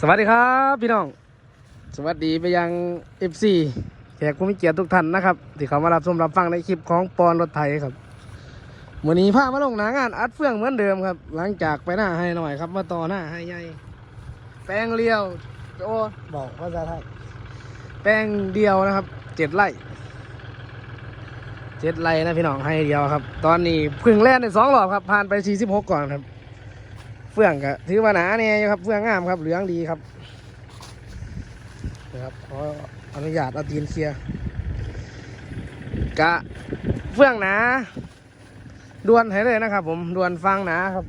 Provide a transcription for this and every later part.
สวัสดีครับพี่น้อง สวัสดีไปยังเอฟซีแขกผู้มีเกียรติทุกท่านนะครับ ที่เขามารับชมรับฟังในคลิปของปอนรถไทยครับวันนี้พามาลงหนางานอัดเฟื่องเหมือนเดิมครับ หลังจากไปหน้าให้หน่อยครับมาต่อหน้าให้ใหญ่แปลงเลี้ยวโอ้บอกภาษาไทยแปลงเดียวนะครับเจ็ดไร่เจ็ดไร่นะพี่น้องให้เดียวครับ ตอนนี้พึ่งแล่นในสองรอบครับผ่านไปสี่สิบหกก่อนครับ เฟื่องก็ถือว่าหนาเนี่ยครับเฟื่องงามครับเหลืองดีครับนะครับขออนุญาตเอาตีนเคลียร์กะเฟื่องหนาดวนให้เลยนะครับ ผมดวนฟังหนาครับ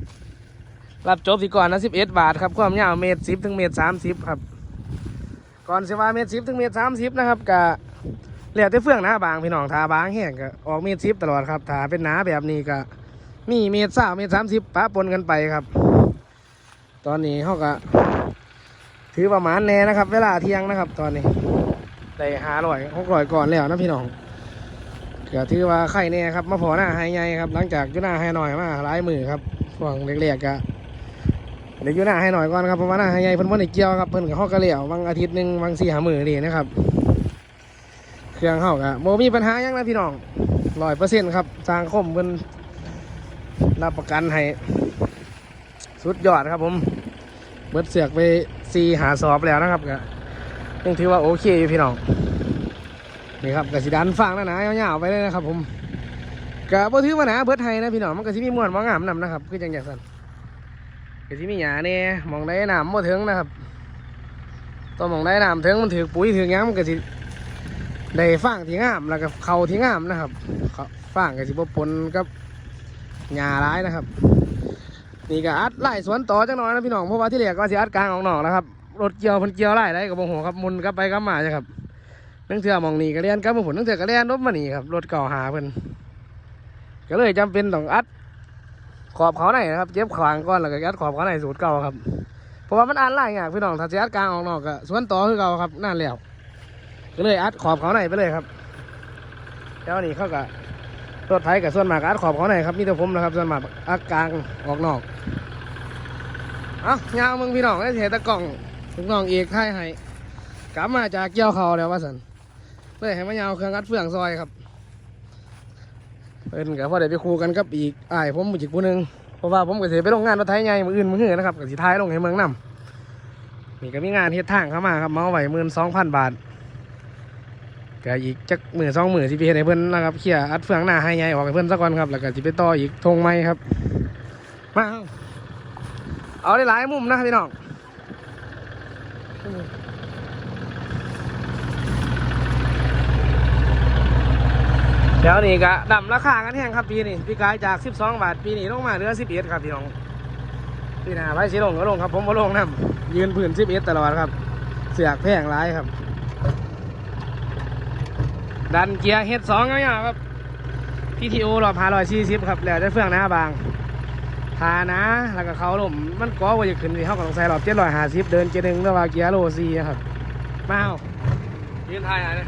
รับจบที่ก่อนนะสิบเอ็ดบาทครับความยาวเมตรสิบถึงเมตรสามสิบครับ ก่อนสิว่าเมตรสิบถึงเมตรสามสิบนะครับกะเหลือแต่เฟื่องหนาบางพี่น้องทาบางแห้งก็ออกเมตรสิบตลอดครับถ้าเป็นหนาแบบนี้ก็มีเมตรสามเมตรสามสิบปะปนกันไปครับ ตอนนี้เขาก็ถือประมาณแน่นะครับ เวลาเที่ยงนะครับ ตอนนี้ได้หาร่อยหกร่อยก่อนแล้วนะพี่น้องเก็ถือว่าไข่แน่ครับมาพอหน้าไฮใหญ่ครับ หลังจากยุหน้าไฮหน่อยมาหลายมือครับช่วงเล็กๆก็เด็กอยุหน้าไฮหน่อยก่อนครับเพราะว่าหน้าไฮใหญ่เพิ่นวันเกี่ยวครับเพิ่นกับเขากระเหลี่ยวบางอาทิตย์หนึ่งบางสี่หามือนี่นะครับ เครื่องเขาก็โมมีปัญหายังนะพี่น้องร้อยเปอร์เซ็นต์ครับสร้างคมเพิ่นรับประกันให้สุดยอดครับผม เบิดเสือกไปซีหาสอบแล้วนะครับก็ยังถือว่าโอเคอยู่พี่น้องนี่ครับกสิดันฟังนะนะยาวๆไปเลยนะครับ ผมกะบ่ถือว่าหนาเบิดไทยนะพี่น้องมันก็สิมีม่วนบ่งามนำนะครับคือจังจังซั่นก็สิมีหญ้าแน่มองได้น้ำบ่ถึงนะครับตัวมองได้น้ำถึงมันถือปุ๋ยถือหยังมันก็สิได้ฟางที่งามแล้วก็เขาที่งามนะครับเขาฟางก็สิบ่ปนกับหญ้าร้ายนะครับ นี่ก็อัดไล่สวนต่อจังหน่อยนะพี่น้องเพราะว่าที่เหลือก็สิอัดกลางออกนอกนะครับรถเกี่ยวพันเกี่ยวไล่ได้กับโมโหครับมุนกลับไปกลับมาใช่ครับนั่งเถื่อมองนี่ก็เลียนกลับมาผลนั่งเถื่อก็เลียนรถมานี่ครับรถเก่าหาเพิ่นก็เลยจำเป็นต้องอัดขอบเขาไหนอยนะครับเจ็บขวางก้อนแล้วก็อัดขอบเขาไหนอยสูตรเก่าครับเพราะว่ามันอันไล่ไงพี่น้องถ้าจะอัดกลางออกนอกก็สวนต่อคือเก่าครับนั่นแล้วก็เลยอัดขอบเขาไหนอยไปเลยครับแล้วนี่เขาก็ รถไถกับส่วนมากอัดขอบเขาไหนอยครับมีแต่ผมนะครับส่วนมากอัดกลางออกนอกเอายาวมึงพี่น้องได้เทตะกล่องถึงน้องเอกไทยให้กลับมาจากเกี่ยวเขาแล้วว่าสันเลยให้มายาวเครื่องอัดเฟืองซอยครับเป็นกับพ่อเดี๋ยวไปคูกันกับอีกอ้ายผมอีกผู้หนึงเพราะว่าผมก็สิไปลงงานรถไถใหญ่มืออื่นมือหื้อนะครับกับสีท้ายลงให้เมืองนำนี่ก็มีงานเฮ็ดทางเข้ามาครับเมาไหวหมื่นสองพันบาท ก็อีกจักหมื่นสองหมื่นที่ไปเฮ็ดให้เพิ่อนนะครับเคลียอัดเฟืองหน้าให้ใหญ่ออกให้เพิ่อนสักก่อนครับแล้วก็สิไปต่ออีกธงไม้ครับมาเอาได้หลายมุมนะพี่น้องเดี๋ยวนี้ก็ดำราคากันแห้งครับปีนี้พี่กายจาก 12 บาท ปีนี้ลงมาเหลือ11ครับพี่น้องพี่นาไปสิลงก็ลงครับผมก็ลงน้ำยืนพื้น11ตลอดครับ เสือกแพงร้ายครับ ดันเกียร์เฮดสองเงี้ยครับพีทีโอรอบพาร้อยสี่สิบครับแล้วได้เฟื่องหน้าบางทานะ แล้วก็เขาลมมันก็ว่าจะขึ้นที่เขากับลงใส่รอบเจ็ดร้อยห้าสิบเดินเจดึงแล้วว่าเกียร์โลซีครับ มาเอายืนทายอะไร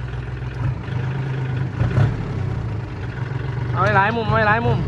เอาไว้หลายมุมเอาไว้หลายมุม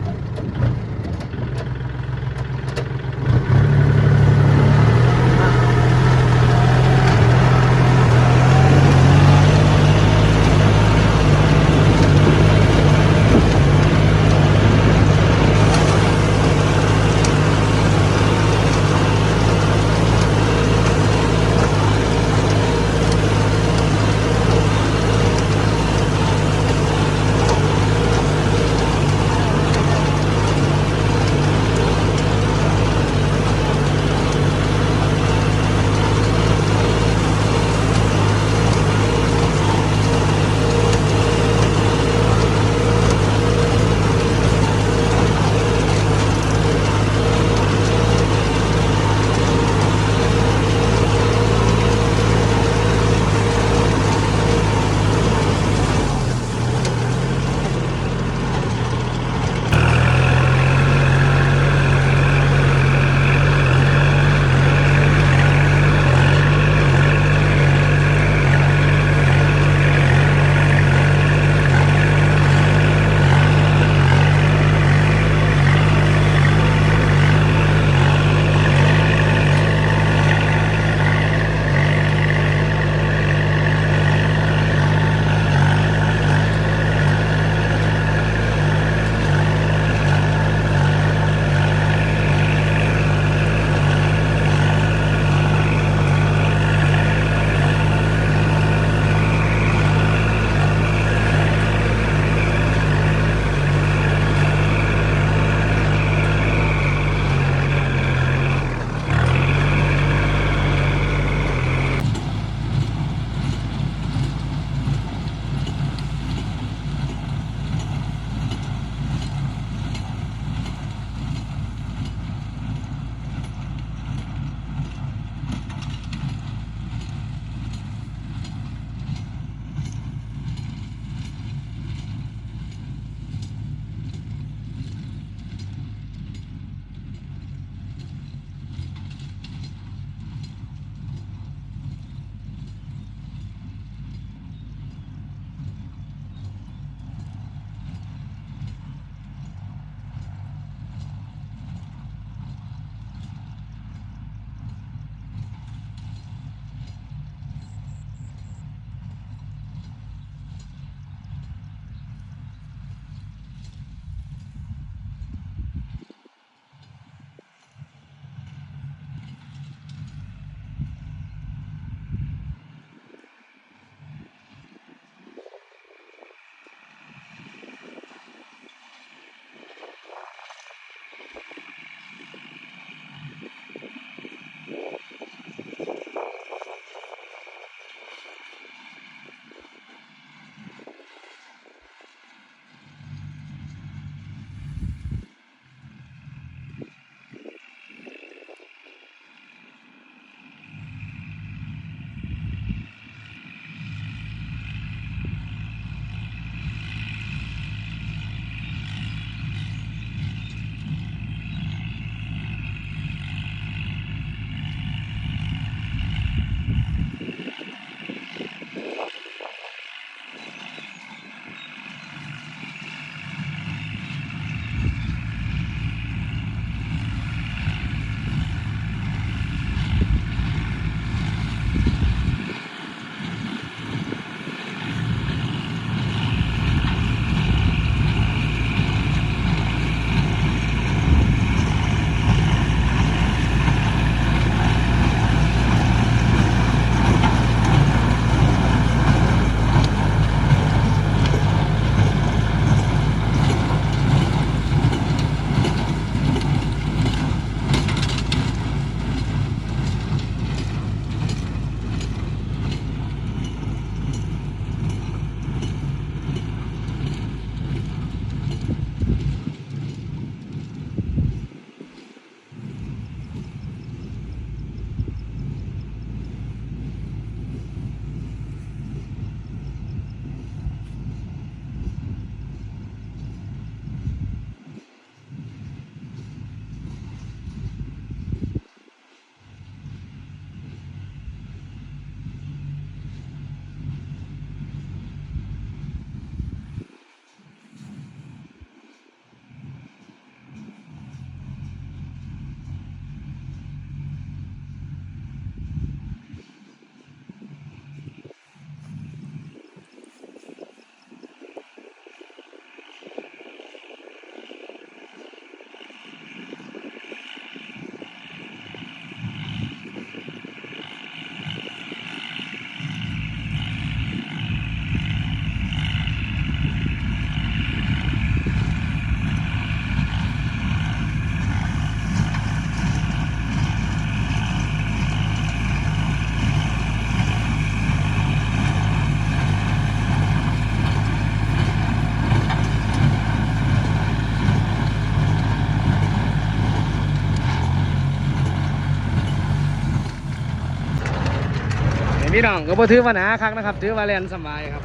พี่น้องก็บ่ถือว่าหนาคักนะครับ ถือว่าแลนสบายครับ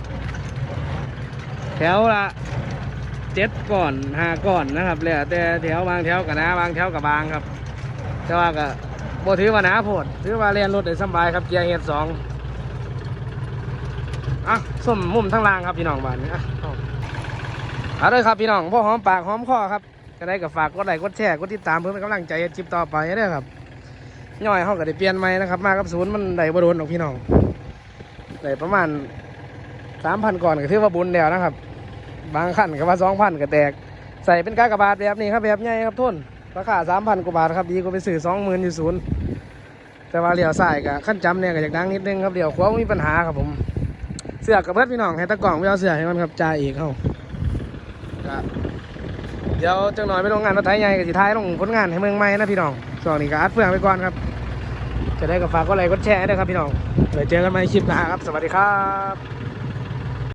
แถวละเจ็ดก่อนห้าก่อนนะครับแล้วแต่แถวบางแถวกับหนาบางแถวกับบางครับ แต่ว่าก็บ่ถือว่าหนาโพดถือว่าแลนรถได้สบายครับเกียร์เฮดสองอะส้มมุมทั้งล่างครับพี่น้องบ้านนี้อะเอาเลยครับพี่น้องพ่อหอมปากหอมคอครับก็ได้กับฝากกดไลค์กดแชร์กดติดตามเพื่อเป็นกำลังใจให้คลิปต่อไปเด้อครับ ย่อยเขาก็ได้เปลี่ยนใหม่นะครับมากับศูนย์มันได้บ่โดนหรอกพี่น้องได้ประมาณสามพันก่อนก็ถือว่าบุญแล้วนะครับ บางขั้นก็ว่าสองพันก็แตก ใส่เป็นกากบาทแบบนี้ครับแบบใหญ่ครับทุนราคาสามพันกว่าบาทครับดีกว่าไปซื้อสองหมื่นอยู่ศูนย์แต่ว่าเหลียวใส่กับขั้นจำเนี่ยก็อยากดังนิดนึงครับเดี๋ยวขวามีปัญหาครับผม เสือกับเพื่อนพี่น้องให้ตะกล่องไปเอาเสือให้มันครับจ่ายอีกเขาเดี๋ยวจังหน่อยไปลงงานรถไถใหญ่กับสิท้ายลงผลงานให้เมืองใหม่นะพี่น้องช่วงนี้ก็อัดเฟืองไปก่อนครับ จะได้กับฝากก็ไลค์กดแชร์นะครับพี่น้องเดี๋ยวเจอกันใหม่คลิปหน้าครับ สวัสดีครับ